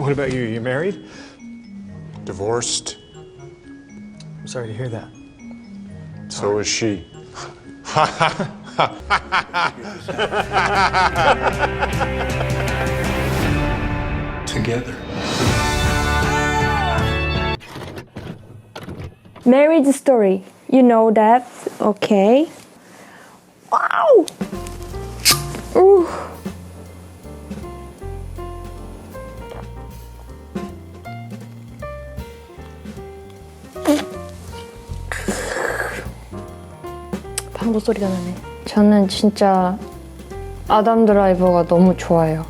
What about you? You married? Divorced. I'm sorry to hear that. So is she. together. Marriage story. You know that? Okay. Wow! Ooh. 방구 소리가 나네. 저는 진짜 아담 드라이버가 너무 좋아요.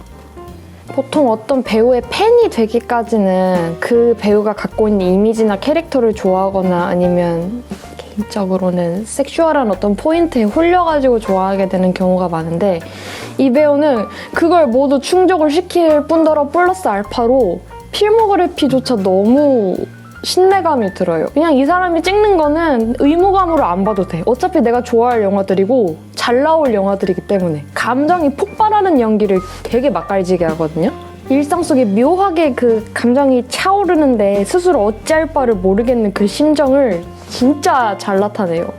보통 어떤 배우의 팬이 되기까지는 그 배우가 갖고 있는 이미지나 캐릭터를 좋아하거나 아니면 개인적으로는 섹슈얼한 어떤 포인트에 홀려가지고 좋아하게 되는 경우가 많은데 이 배우는 그걸 모두 충족을 시킬 뿐더러 플러스 알파로 필모그래피조차 너무 신뢰감이 들어요. 그냥 이 사람이 찍는 거는 의무감으로 안 봐도 돼. 어차피 내가 좋아할 영화들이고 잘 나올 영화들이기 때문에 감정이 폭발하는 연기를 되게 맛깔지게 하거든요. 일상 속에 묘하게 그 감정이 차오르는데 스스로 어찌할 바를 모르겠는 그 심정을 진짜 잘 나타내요.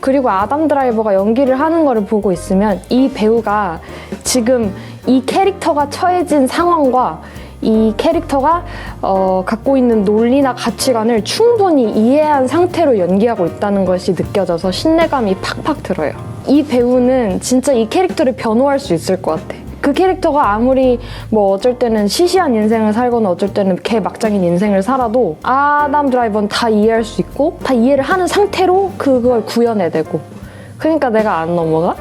그리고 아담 드라이버가 연기를 하는 거를 보고 있으면 이 배우가 지금 이 캐릭터가 처해진 상황과 이 캐릭터가 어, 갖고 있는 논리나 가치관을 충분히 이해한 상태로 연기하고 있다는 것이 느껴져서 신뢰감이 팍팍 들어요. 이 배우는 진짜 이 캐릭터를 변호할 수 있을 것 같아. 그 캐릭터가 아무리 뭐 어쩔 때는 시시한 인생을 살거나 어쩔 때는 개 막장인 인생을 살아도 아담 드라이버는 다 이해할 수 있고 다 이해를 하는 상태로 그걸 구현해내고 그러니까 내가 안 넘어가?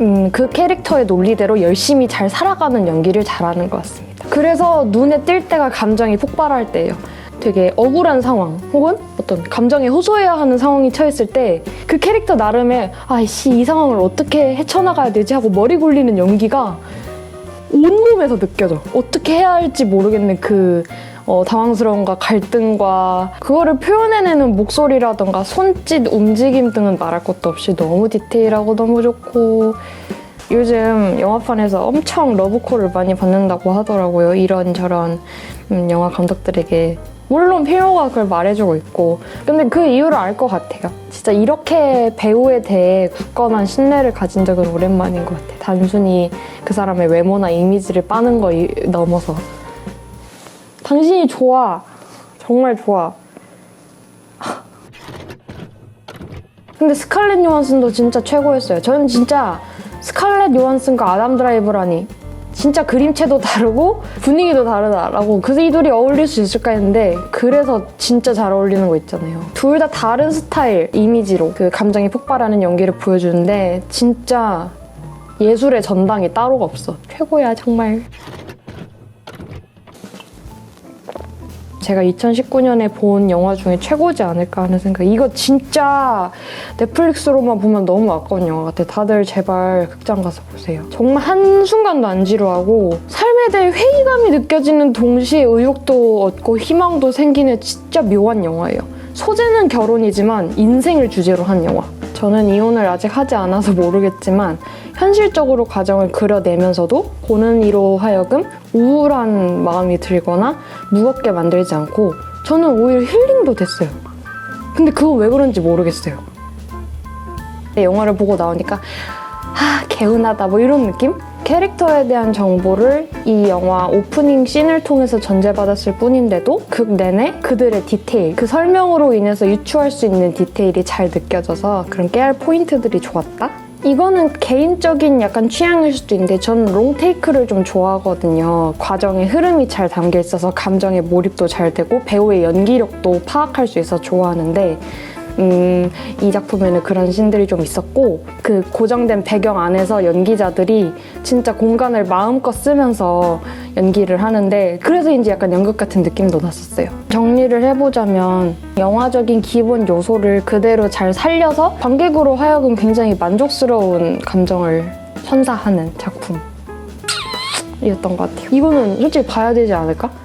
음, 그 캐릭터의 논리대로 열심히 잘 살아가는 연기를 잘하는 것 같습니다. 그래서 눈에 띌 때가 감정이 폭발할 때예요. 되게 억울한 상황 혹은 어떤 감정에 호소해야 하는 상황이 처했을 때 그 캐릭터 나름의 아이씨 이 상황을 어떻게 헤쳐나가야 되지 하고 머리 굴리는 연기가 온몸에서 느껴져. 어떻게 해야 할지 모르겠는 그 어, 당황스러움과 갈등과 그거를 표현해내는 목소리라던가 손짓 움직임 등은 말할 것도 없이 너무 디테일하고 너무 좋고 요즘 영화판에서 엄청 러브콜을 많이 받는다고 하더라고요. 이런저런 음, 영화 감독들에게 물론 필모가 그걸 말해주고 있고 근데 그 이유를 알 것 같아요. 진짜 이렇게 배우에 대해 굳건한 신뢰를 가진 적은 오랜만인 것 같아요. 단순히 그 사람의 외모나 이미지를 빠는 거 이- 넘어서 당신이 좋아. 정말 좋아. 근데 스칼렛 요한슨도 진짜 최고였어요. 저는 진짜 스칼렛 요한슨과 아담 드라이버라니 진짜 그림체도 다르고 분위기도 다르다라고 그래서 이 둘이 어울릴 수 있을까 했는데 그래서 진짜 잘 어울리는 거 있잖아요. 둘 다 다른 스타일 이미지로 그 감정이 폭발하는 연기를 보여주는데 진짜 예술의 전당이 따로가 없어. 최고야 정말. 제가 2019년에 본 영화 중에 최고지 않을까 하는 생각. 이거 진짜 넷플릭스로만 보면 너무 아까운 영화 같아. 다들 제발 극장 가서 보세요. 정말 한순간도 안 지루하고 삶에 대해 회의감이 느껴지는 동시에 의욕도 얻고 희망도 생기는 진짜 묘한 영화예요. 소재는 결혼이지만 인생을 주제로 한 영화. 저는 이혼을 아직 하지 않아서 모르겠지만 현실적으로 가정을 그려내면서도 보는 이로 하여금 우울한 마음이 들거나 무겁게 만들지 않고 저는 오히려 힐링도 됐어요. 근데 그거 왜 그런지 모르겠어요. 영화를 보고 나오니까 아 개운하다 뭐 이런 느낌? 캐릭터에 대한 정보를 이 영화 오프닝 씬을 통해서 전제받았을 뿐인데도 극 내내 그들의 디테일, 그 설명으로 인해서 유추할 수 있는 디테일이 잘 느껴져서 그런 깨알 포인트들이 좋았다? 이거는 개인적인 약간 취향일 수도 있는데 저는 롱테이크를 좀 좋아하거든요. 과정의 흐름이 잘 담겨 있어서 감정의 몰입도 잘 되고 배우의 연기력도 파악할 수 있어서 좋아하는데 음, 이 작품에는 그런 신들이 좀 있었고 그 고정된 배경 안에서 연기자들이 진짜 공간을 마음껏 쓰면서 연기를 하는데 그래서인지 약간 연극 같은 느낌도 났었어요. 정리를 해보자면 영화적인 기본 요소를 그대로 잘 살려서 관객으로 하여금 굉장히 만족스러운 감정을 선사하는 작품이었던 것 같아요. 이거는 솔직히 봐야 되지 않을까?